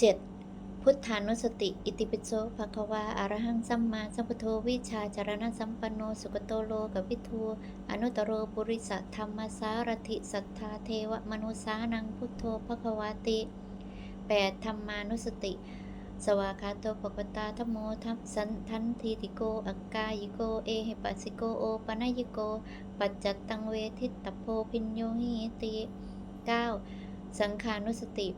7. พุทธานุสติ อิติปิโสภะคะวาอะรหังสัมมาสัมพุทโธวิชาจารณะสัมปันโน สุกโตโลกวิทูอนุตโรปุริสธรรมสารถิสัทธาเทวมนุสานังพุทโธภะคะวาติ 8. ธรรมานุสติสวากาโตปกตาธโมทัพสันทันทีติโกอักกายิโก เอหิปัสสิโก โอปนยิโก ปัจจัตตังเวทิตตโพพิญโยหิติ 9. สังขานุสติ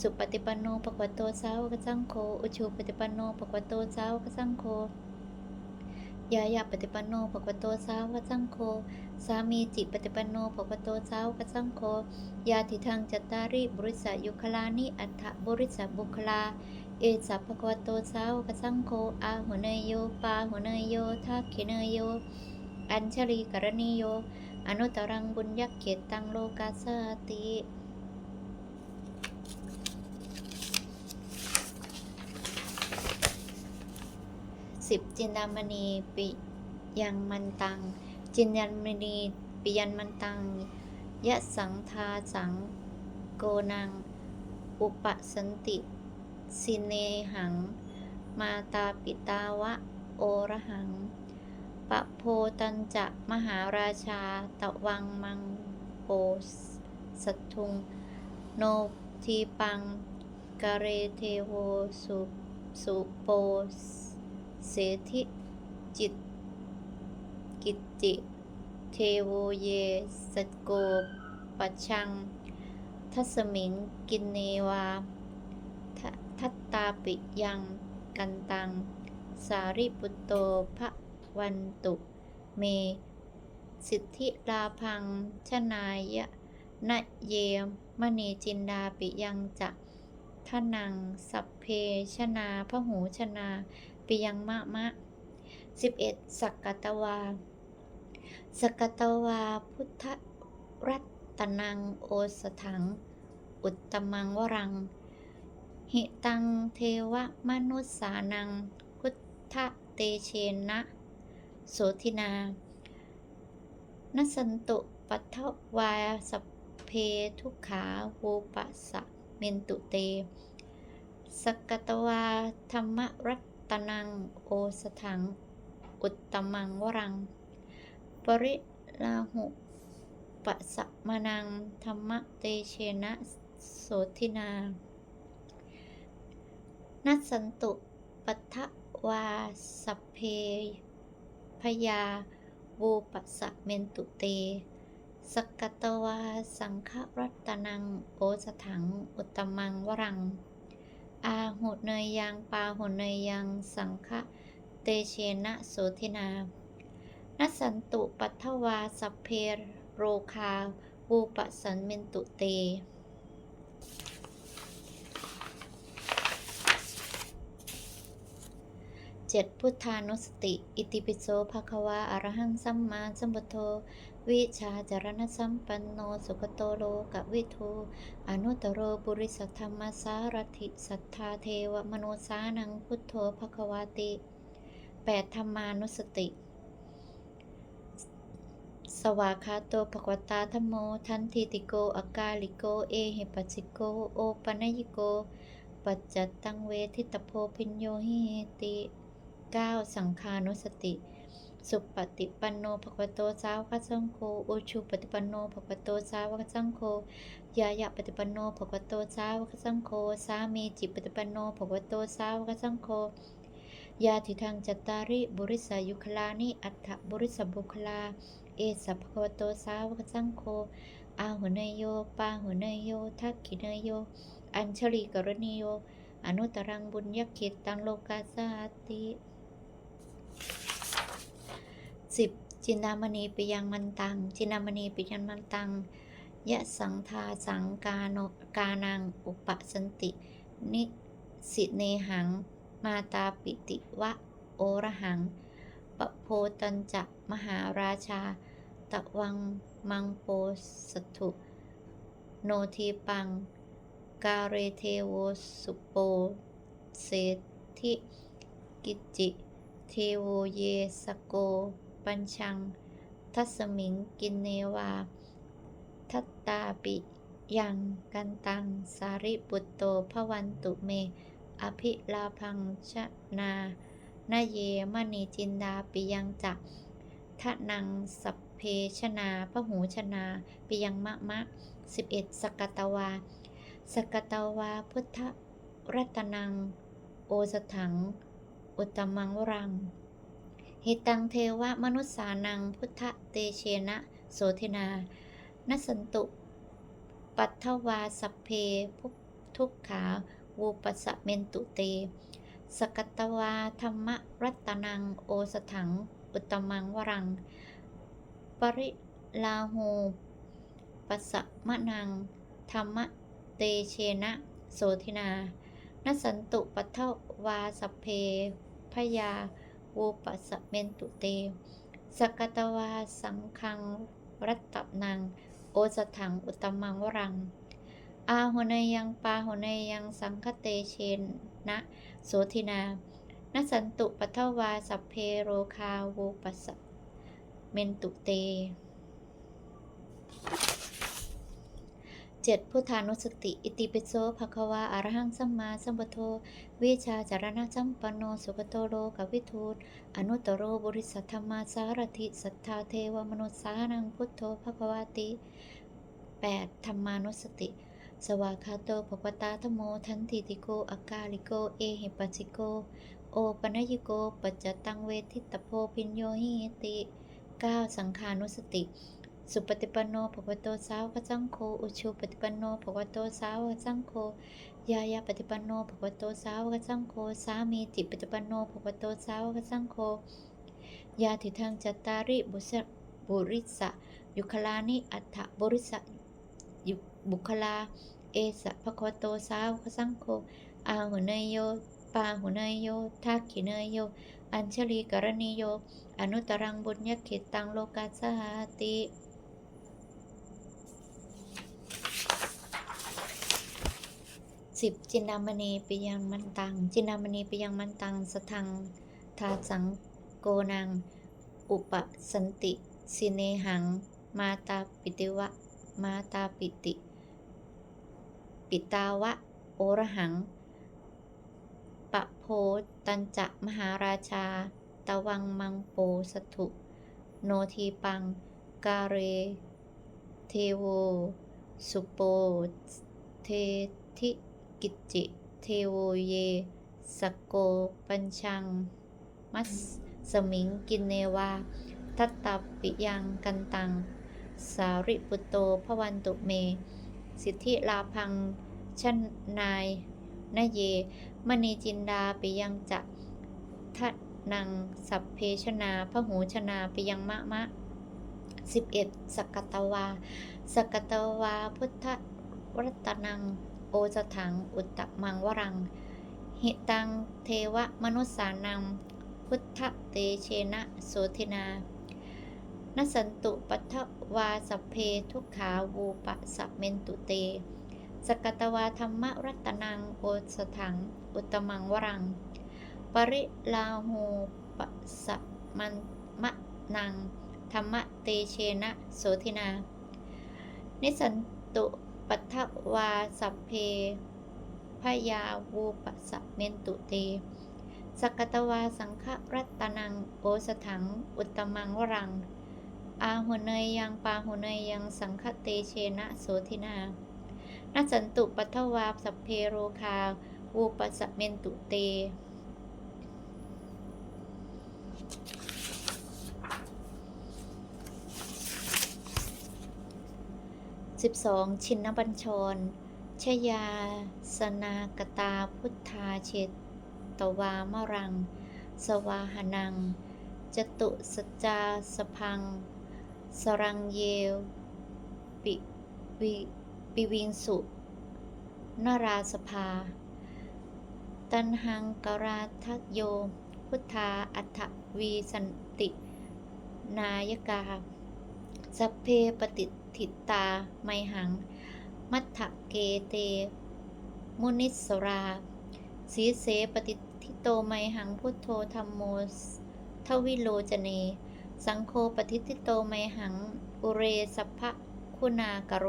สุปฏิปันโนปะกวโตสาวกสังโฆ อุชูปฏิปันโนปะกวโตสาวกสังโฆยายาปฏิปันโนปะกวโตสาวกสังโฆ สามีจิปฏิปันโนปะกวโตสาวกสังโฆ ยาทิทังจัตตาริบุริสยุคลานิอัฏฐบุริสบุคลา เอสัพพะกวโตสาวกสังโฆ อาหุเนยโย ปาหุเนยโยทักขิเนยโย อัญชลีกรณีโย อนุตตรังบุญยักเขตตังโลกาสติ สิบจินดามณีปิยังมันตัง จินดามณีปิยันมันตังยะสังทาสังโกนัง อุปสันติ สิเนหัง มาตาปิตาวะ โอระหังปะโพตันจะมหาราชาตะวังมังโปสัทุง โนทีปังกะเรเทโวสุสุโป เสธิจิต กิจจิ เทโวเยสโกปชัง ทัสมิง กินเนวา ทัตตาปิยัง กันตัง สาริปุตโตภะวันตุ เม สิทธิลาพัง ชนายะนะเยมณีจินดาปิยังจะทนัง สัพเพชนาพหูชนา ปิยังมะมะ 11. สักกตวาสักกตวาพุทธรัตนังโอสถัง อุตตมังวรัง หิตังเทวมนุษสานังพุทธเตเชนะโสทินา นสันตุปัทวาสเพทุกขาวูปัสสะเมนตุเต สกกตวาธรรมรัต ตนังโอสถัง อุตตมังวรัง ปริลาหุปัสสะมานังธรรมเตเชนะโสทินา นัสสันตุปัทวาสัพเพพยาวูปัสสะเมนตุเต สกตวาสังฆรัตนังโอสถัง อุตตมังวรัง อาหุเนยยังปาหุเนยยังสังฆเตเชนะโสทินานัสสันตุปัทถวาสัพเพโรคาวูปสันเมนตุเต เจ็ดพุทธานุสติ อิติปิโสภะคะวาอรหังสัมมาสัมพุทโธ วิชาจารณสัมปันโน สุขโตโลกวิทูอนุตโรบุริสธรรมสารถิสัทธาเทวมโนสานังพุทโธภะคะวาติแปดธรรมานุสติ สวากขาโตภควตาธโม ทันทีติโกอากาลิโก เอหิปัสิโก โอปนยิโก ปัจจตตังเวทิตโพพิญโยหิติ 9. สังคานุสติ สุปฏิปันโนภควโตสาวกสังโฆอุชุปฏิปันโนภควโตสาวกสังโฆยายะปฏิปันโนภควโตสาวกสังโฆสามีจิปฏิปันโนภควโตสาวกสังโฆยาทิทังจัตตาริบุริสายุคลานิอัฏฐบุริสบุคลา เอสัพพะโตสาวกสังโฆอาหุเนโยปาหุเนโยทักขิเนโย อัญชลีกรณีโย อนุตตรังบุญยักขิตตังโลกาสาติ สิบจินดามณีปิยังมันตัง จินดามณีปิยังมันตัง ยะสังทาสังกาโนกานังอุปสันติ นิสิเนหัง มาตาปิติวะโอระหังปโพตันจะมหาราชา ตะวังมังโปสถุ โนทีปัง กาเรเทโวสุโปเศธิกิจิ เทโวเยสโก ปัญชัง ทัสมิงกินเนวา ทัตตาปิยังกันตัง สาริปุตโตภวันตุเม อภิลาพังชนานาเยมณีจินดาปิยังจักทะนังสัพเพชนาพหูชนาปิยังมะมะ 11. สกตวา สกตวาพุทธรัตนัง โอสถัง อุตตมังวรัง หิตังเทวะมนุษสานังพุทธเตเชนะ โสธินา นสันตุ ปัทวาสัพเพภุทุกขาวูปสะเมนตุเต สกตวาธรรมรัตนังโอสถัง อุตตมังวรัง ปริลาหูปสะมะนัง ธรรมเตเชนะ โสธินา นสันตุปัทวาสัพเพพยา วุปสะเมนตุเตสกตวาสังคังรัตตนัง โอสถังอุตมังวรัง อาหุนยังปาหุนยังสังคเตเชนนะโสธินา นสันตุปัทวาสัพเพโรคาวูปัสสเมนตุเต เจ็ดพุทธานุสติ อิติปิโสภควาอารหังสัมมาสัมพุทโธวิชาจารณะสัมปันโน สุขโตโลกวิทูตอนุตโรบุริสัทธรรมาสารถิ สัทธาเทวมนุษสานังพุทโธภควาติ 8. ธรรมานุสติ สวากาโตภควตาธโม ทันติติโกอากาลิโก เอหิปัสสิโก โอปนยิโก ปัจจตังเวทิตโพปิญโยหิติ 9. สังขานุสติ สุปฏิปันโนภควโตสาวกสังโฆ อุชุปฏิปันโนภควโตสาวกสังโฆ ยายาปฏิปันโนภควโตสาวกสังโฆ สามีจิปฏิปันโนภควโตสาวกสังโฆ ยาทิทังจัตตาริบุษบุริสะยุคลานิอัฏฐบุริสะยุบุคลา เอสะภควโตสาวกสังโฆ อาหุเนยโย ปาหุเนยโยทักขิเนยโย อัญชลีกรณีโย อนุตรังบุญญคิตังโลกัสสหาติ สิบจินดามณีปิยังมันตัง จินดามณีปิยังมันตัง สทังทาสังโกนังอุปสันติสิเนหัง มาตาปิติวะ มาตาปิติ ปิตาวะ โอรหัง ปะโพตัญจะมหาราชา ตะวังมังโปสถุ โนทีปัง กาเร เทโว สุโปเทธิ กิจจิ เทโวเย สโก ปัญชัง มัสสมิง กินเนวา ทัตตาปิยังกันตัง สาริปุตโตพวันตุเม สิทธิลาพังชันนายนเย มณีจินดาปิยังจะทันัง สัพเพชนาพหูชนาปิยังมะมะ 11. สกตวา สกตวา พุทธรัตนัง โอสถัง อุตตมังวรัง หิตังเทวมนุสสานัง พุทธเตเชนะโสธินานสันตุปัทวาสเพทุกขาวูปะสะเมนตุเต สกตวาธรรมรัตนังโอสถัง อุตตมังวรัง ปริลาหูปะสะมันมะนัง ธรรมเตเชนะโสธินา นิสันตุ ปัทวาสัพเพพยาวูปะสะเมนตุเต สกตวาสังฆรัตนังโอสถัง อุตมังวรัง อาหุเนยยังปาหุเนยยังสังฆเตเชนะโสธินานัสันตุปัทวาสัพเพโรคาวูปะสะเมนตุเต 12. ชินนบัญชร ชยาสนากตาพุทธาเชตตวามรัง สวาหนัง จตุสจาสพัง สรังเยวปิวิปิวิงสุนราสภา ตันหังกราทโย พุทธาอัฏฐวีสันติ นายกา สัพเพปฏิ ทิตา ไมหัง มัทธเกเต มุนิสราสีเสปฏิทิโตไมหังพุทโธธรรมโมทวิโลจเน สังโฆปฏิทิโตไมหัง อุเรสัพพะคุณากโร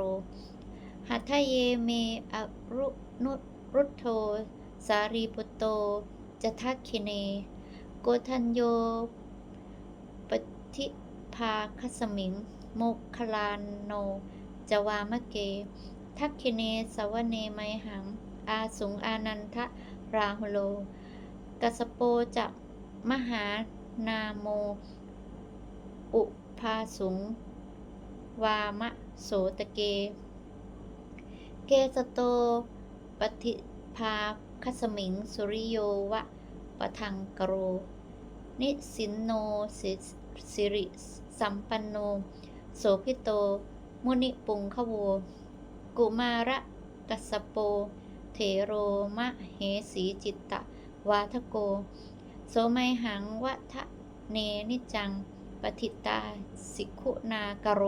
หัทเยเมอรุนุรุโทสารีปุตโตจะทักคิเน โกทัญโยปฏิภาคสมิง โมคคลานโน จวามะเก ทักคิเนสวเนไมหัง อาสุงอานันทะราหุโล กัสโปจะมหานาโม อุภาสุง วามะโสตเก เกสโตปฏิภาคสมิงสุริโยวะปะทังกโร นิสินโนสิสิริสัมปันโน โสพิโต มุนิปุงขโว กุมาระกัสโป เถโรมะเหสีจิตตะ วาทโก โสไมหังวะทะเนนิจัง ปฏิตาสิกขุนากโร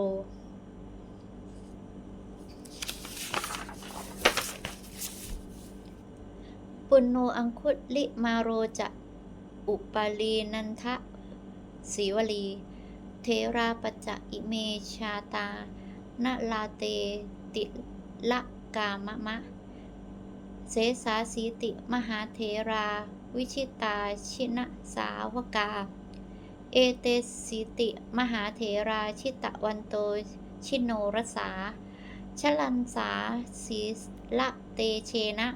ปุณโนอังคุลิมาโรจะ อุปาลีนันทะสีวลี เทราปจจอิเมชาตานาลาเตติละกามะมะ เสสาสีติมหาเทรา วิชิตาชินะสาวกา เอเตสิติมหาเถราชิตะวันโตชิโนรสา ชลันสาสีละเตเชนะ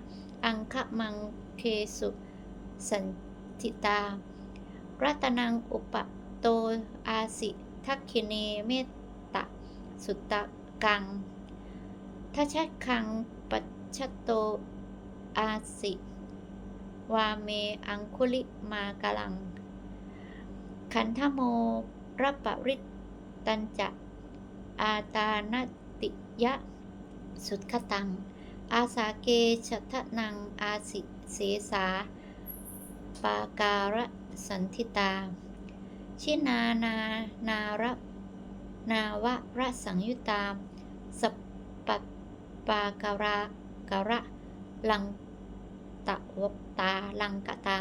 อังคมังเคสุสันติตา รัตนังอุป โตอาสิทักขิเนเมตตะ สุตตะกังทัชคังปัจชโตอาสิ วาเมอังคุลิมากลัง ขันธโมรปริตตันจะอาตานติยะ สุดขตัง อาสาเกชทะนังอาสิเสสา ปาการะสันทิตา ชินานานารนาวะระสังยุตามสปปปาการะการะลังตะวตาลังกตา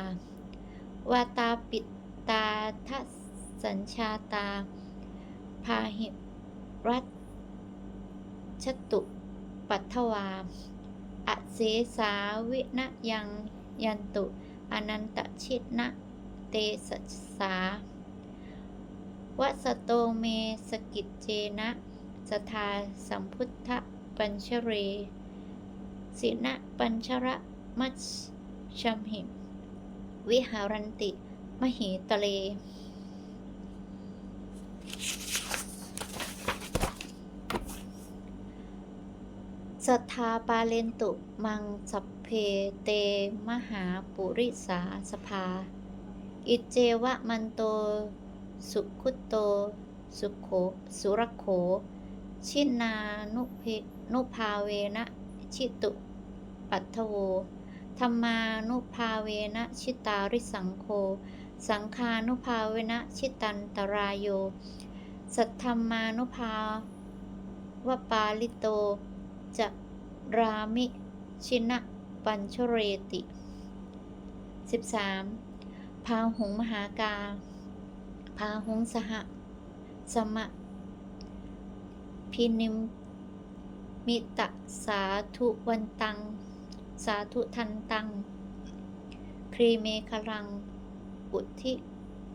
วาตาปิตตาทัสัญชาตา พาหิรัชตุปัทวาอเสสาวินยังยันตุ อนันตชินะ เตสัสสา วัสโตเมสกิจเจนะ สทาสัมพุทธปัญชเรสินะปัญชระมัชชัมหิวิหารันติ มหิตะเล สัทธาปาเลนตุมังสัพเพเต มหาปุริสาสภา อิเจวะมันโต สุขุโต สุโขสุรโข ชินานุเพนุภาเวนะชิตุ ปัทโวธรรมานุภาเวนะชิตาริสังโฆสังคานุภาเวนะชิตันตรายโย สัทธรรมานุภาวปาลิโต จะรามิชินะปัญชเรติ 13. พาหุงมหากา พาหงสหสมะ พินิมมิตะสาธุวันตัง สาธุทันตัง ครีเมคลัง อุทิ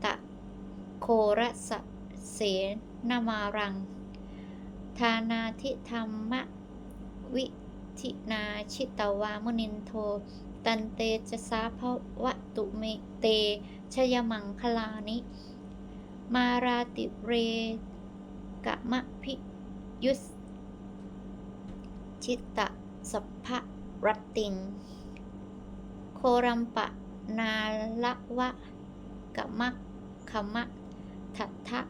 ตะ โคระสะเสนมารัง ทานาทิธรรมะ วิทินาชิตวามุนินโท ตันเตจะสาภวะตุเมเตชยมังคลานิ มาราติเรกะมะพิยุสชิตตะสัพพะรัตติง โครัมปะนาละวะกะมะขมะทัทธะ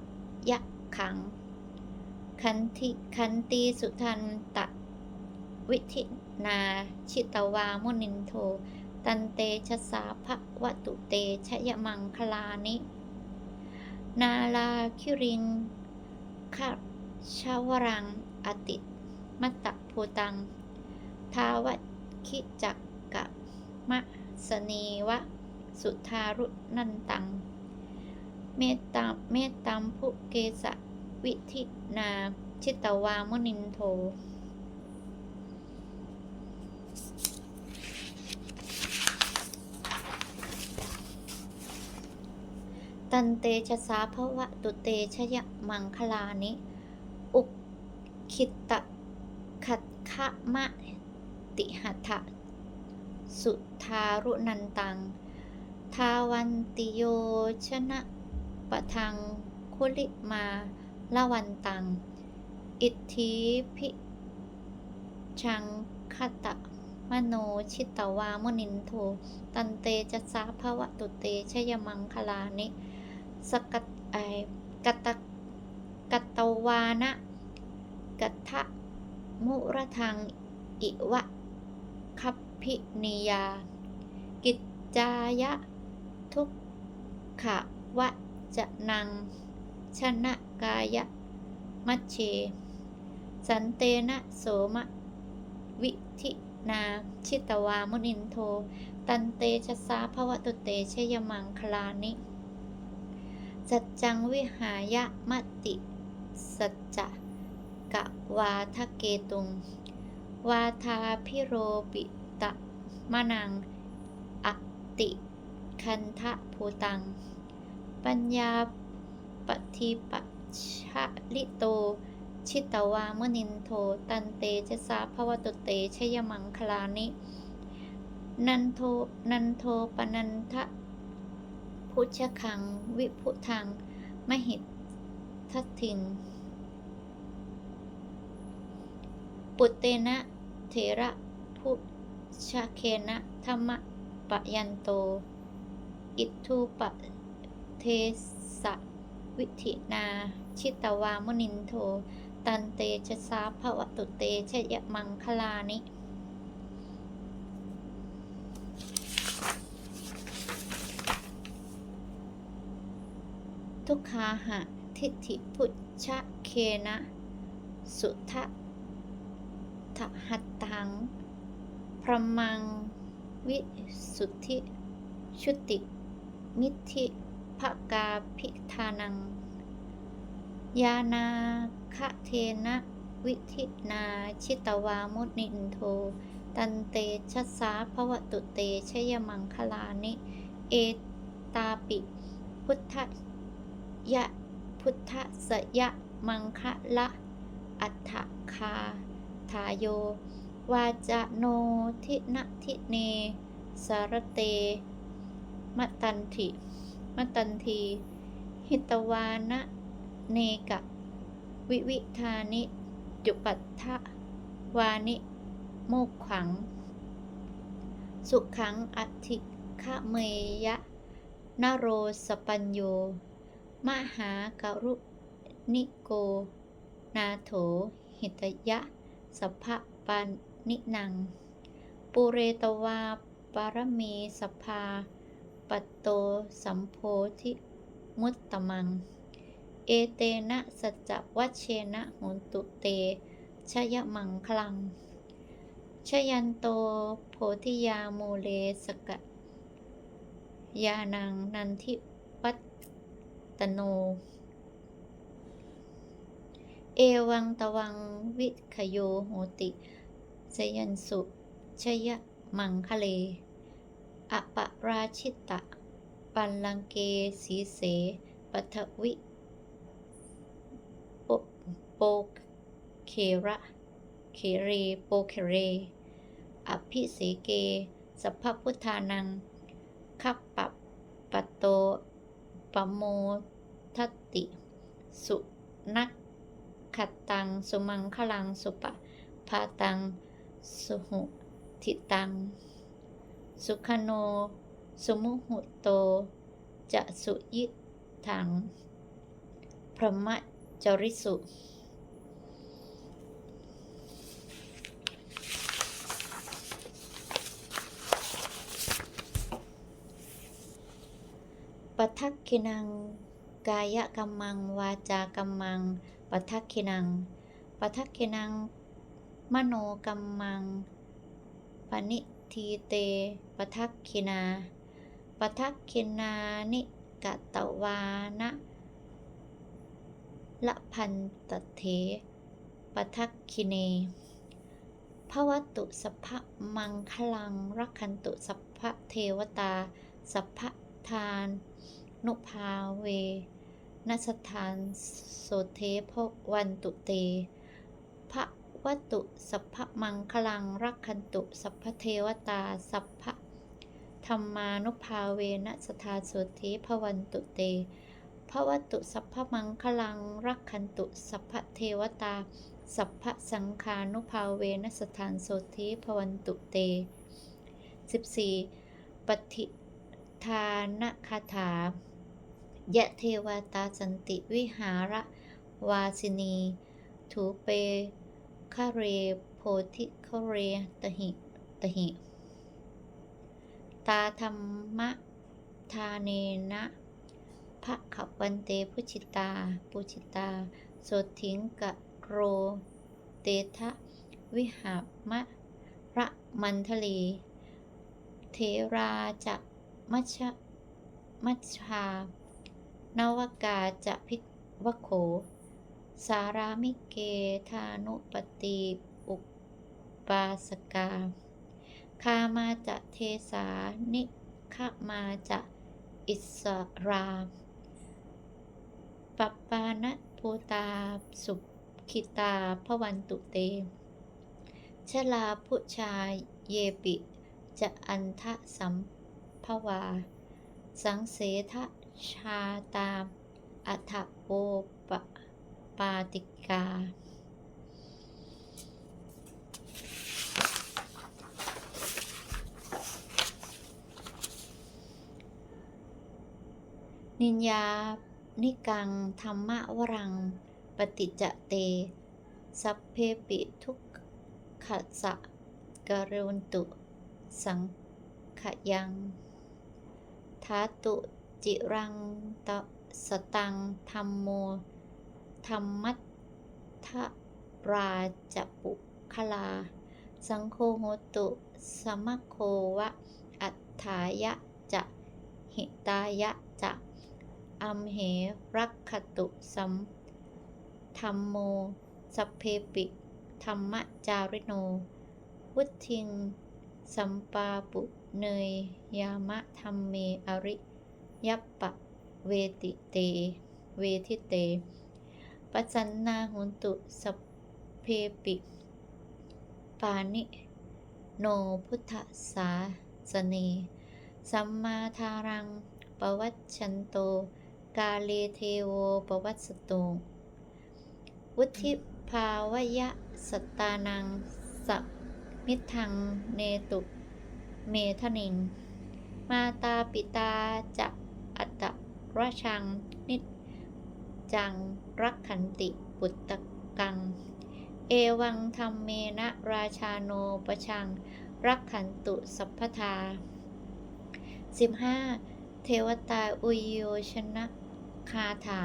ยะขัง คันธิคันตีสุทันตะ วิธินาชิตวามุนินโท ตันเตชะสาภวตุเตชยมังคลานิ นาลาคิริงคาชาวรัง อติมตะภูตัง ทาวคิจักกะมะสนีวะ สุทารุนันตัง เมตตาเมตตัมภุเกสะวิธินา ชิตวามุนินโท ตันเตชะสาภวะตุเตชยมังคลานิ อุคิตตะขัดขะมะติหัตะสุทารุนันตัง ทาวันติโยชนะปะทังคุลิมาละวันตัง อิทธิพิชังคตะมโนชิตตวามุนินโท ตันเตจะสาภวะตุเตชยมังคลานิ สกัตไอกตะกตตวานะกัตถะมุระทัง อิวะคัพพินิยา กิจจายะ ทุกขะวะจะนัง ชนะกายะ มัชเช สันเตนะโสมะ วิธินา ชิตวามุนินโท ตันเตชะสาภวตุเตชยมังคลานิ สัจจังวิหายะมติสัจจะกะวาทะเกตุง วาทาพิโรปิตะมะนังอติคันทะภูตัง ปัญญาปฏิปัชะลิโต ชิตวามนินโท ตันเตจะสาภวตุเตชยมังคลานิ นันโท นันโทปนันทะ พุชคัง วิพุทัง มหิตทัตถิงปุตเตนะเถระพุชาเคนะธรรมปะยันโต อิทูปะเทสะวิธินา ชิตวามุนินโท ตันเตชะสาภวตุเตชยมังคลานิ ทุกขาหะ ทิฏฐิพุชชะเคนะ สุทะทหัตถัง พระมัง วิสุทธิ ชุติ มิธิภกาพิธานัง ยานาคะเทนะวิธินาชิตวามุนินโท ตันเตชัสสาภวตุเตชยมังคลานิ เอตาปิ พุทธ ยะพุทธสยะมังคะละ อัฏฐคาทายโย วาจโนทินะทิเน สารเตมตันทิมตันที หิตวานะเนกะ วิวิธานิ จุปัฏฐวานิ โมกขัง สุขังอัติขะเมยะนโรสปัญโย มหากรุนิโก นาโถ หิตยะ สัพพะปานินัง ปุเรตวาปารมีสภา ปัตโตสัมโพธิมุตตมัง เอเตนะสัจวัชเชนะโหนตุเต ชยมังคลัง ชยันโตโพธิยาโมเลสกะยานังนันทิ ตโน เอวังตวังวิคโยโหติสยันสุชยมังคะเลอปราชิตะ ปัลลังเกสีเส ปัทวิโปเคระเคเรโปเคเร อภิเสเก สัพพพุทธานังคัปปะปะโต ปโมทติ สุนักขัดตัง สุมังคลัง สุปะพาตัง สุหุทิตัง สุขโน สุมุหุโต จะสุยิถัง พระมจริสุปทัก ขินัง กายกัมมัง วาจากัมมังปทักขินังปทักขินัง มโนกัมมังปณิทีเตปทักขินาปทักขินานิกะตวานะละพันตเถปทักขิเนภวตุสัพพะมังคลังรักขันตุสัพพะเทวตา สัพพะทาน นุภาเวนัสถานโสเทพวันตุเตพระวัตุสัพพมังคลังรักขันตุสัพพเทวตา สัพพะธรรมานุภาเวนะสถานโสเทพวันตุเตพระวัตุสัพพมังคลังรักขันตุสัพพเทวตา สัพพสังคานุภาเวนะสถานโสเทพวันตุเต 14. ปฏิทานคาถา ยะเทวตาสันติวิหารวาสินี ถูเปคะเรโพธิคเรตหิตหิ ตาธรรมะทาเนนะพระขวันเตพุชิตา ปุชิตาโสถิงกะโร เตทะวิหามะระมันทลี เทราจะมัชมัชชา นวกาจะพิวโข สารามิเกธานุปติอุปาสกา คามาจะเทสานิขมาจะอิสราปปปานะภูตาสุขิตาพวันตุเต ชลาพุชาเยปิ จะอันทะสัมภวา สังเสทะ ชาตามอัฏฐโปปปาติกา นินยา นิกัง ธรรมวรัง ปฏิจจเต สัพเพปิทุกขสะกรุนตุ สังขยัง ทาตุ จิรังตสตังธรรมโม ธรรมัตทราจปุคลา สังโฆโหตุ สมะโควะ อัฏฐายะจะหิตายะจะอัมเหรักขตุสัมธรรมโม สัพเพปิธรรมจาริโน วุทิง สัมปาปุเนยยามะธรรมเมอริ ยัปปะเวติเต เวทิเต ปัจจันนาหุนตุสัพเพปิ ปานิ โนพุทธสาสเน สัมมาทารังปวัชชันโต กาเลเทโวปวัสสตุวุธิภาวยะสตตานังสัพมิทังเนตุ เมทนิง มาตาปิตาจะ อัตตราชังนิจังรักขันติปุตตะกัง เอวังธรรมเมนะราชาโนประชัง รักขันตุสัพพทา 15. เทวตาอุยโยชนะคาถา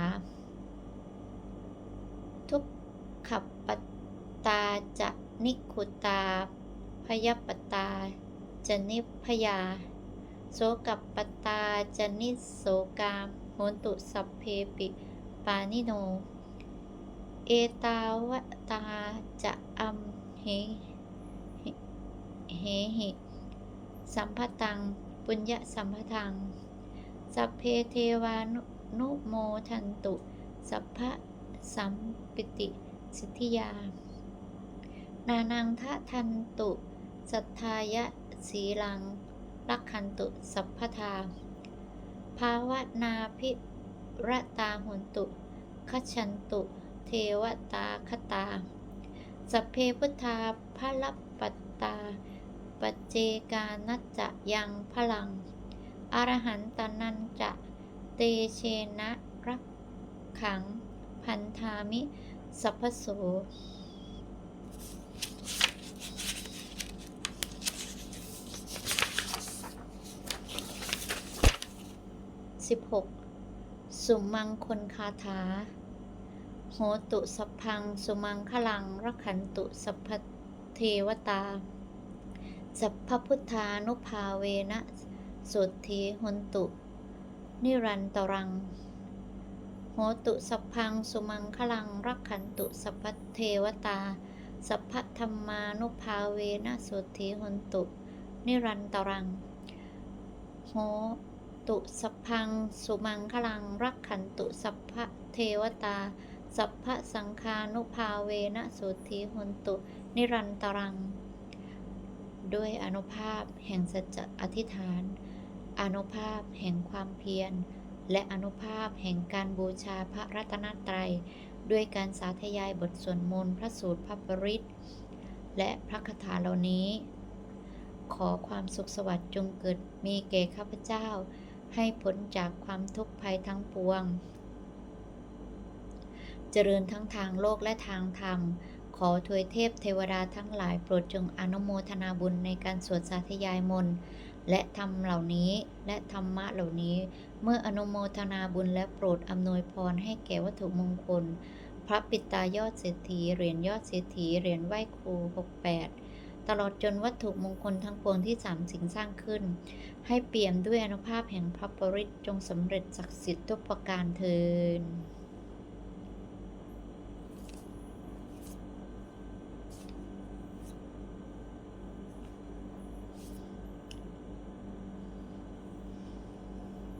ทุกขับปตาจะนิคุตา พยปตาจะนิพยา โสกับปตาจนิโสกามโหนตุสัพเพปิปานิโน เอตาวตาจะอัมเหเหหิสัมพตัง ปุญญสัมพทัง สัพเพเทวานุนุโมทันตุ สัพพะสัมปิติสิทธิยา นานังทะทันตุ สัทธายะสีลัง รักขันตุสัพพทา ภาวนาภิรตาหุนตุขชันตุ เทวตาคตา สัพเพพุทธาพระลัปัตตา ปัจเจกานัจจะยังพลัง อรหันตนันจะ เตเชนะรักขัง พันธามิ สัพพโส 16. สุมังคนคาถา โหตุสัพพัง สุมังคลังรักขันตุสัพพเทวตา สัพพพุทธานุภาเวนะ สุทธิหนตุ นิรันตรัง โหตุสัพพัง สุมังคลังรักขันตุสัพพเทวตา สัพพธรรมานุภาเวนะ สุทธิหนตุ นิรันตรังโห ตุสัพพัง สุมังคลัง รักขันตุสัพพะเทวตา สัพพะสังคานุภาเวนะสุธิหนตุ นิรันตรัง ด้วยอนุภาพแห่งสัจอธิษฐาน อนุภาพแห่งความเพียร และอนุภาพแห่งการบูชาพระรัตนตรัย ด้วยการสาธยายบทสวดมนต์พระสูตรพระปริตและพระคาถาเหล่านี้ ขอความสุขสวัสดิ์จงเกิดมีแก่ข้าพเจ้า ให้พ้นจากความทุกข์ภัยทั้งปวง เจริญทั้งทางโลกและทางธรรม ขอทวยเทพเทวดาทั้งหลายโปรดจงอนุโมทนาบุญในการสวดสาธยายมนต์และธรรมเหล่านี้และธรรมะเหล่านี้ เมื่ออนุโมทนาบุญและโปรดอำนวยพรให้แก่วัตถุมงคล พระปิตายอดเศรษฐีเหรียญยอดเศรษฐีเหรียญไหว้ครู 68 ตลอดจนวัตถุมงคลทั้งปวงที่สามสิ่งสร้างขึ้น ให้เปี่ยมด้วยอนุภาพแห่งพระปริตจงสำเร็จศักดิ์สิทธิ์ทุกประการเทิน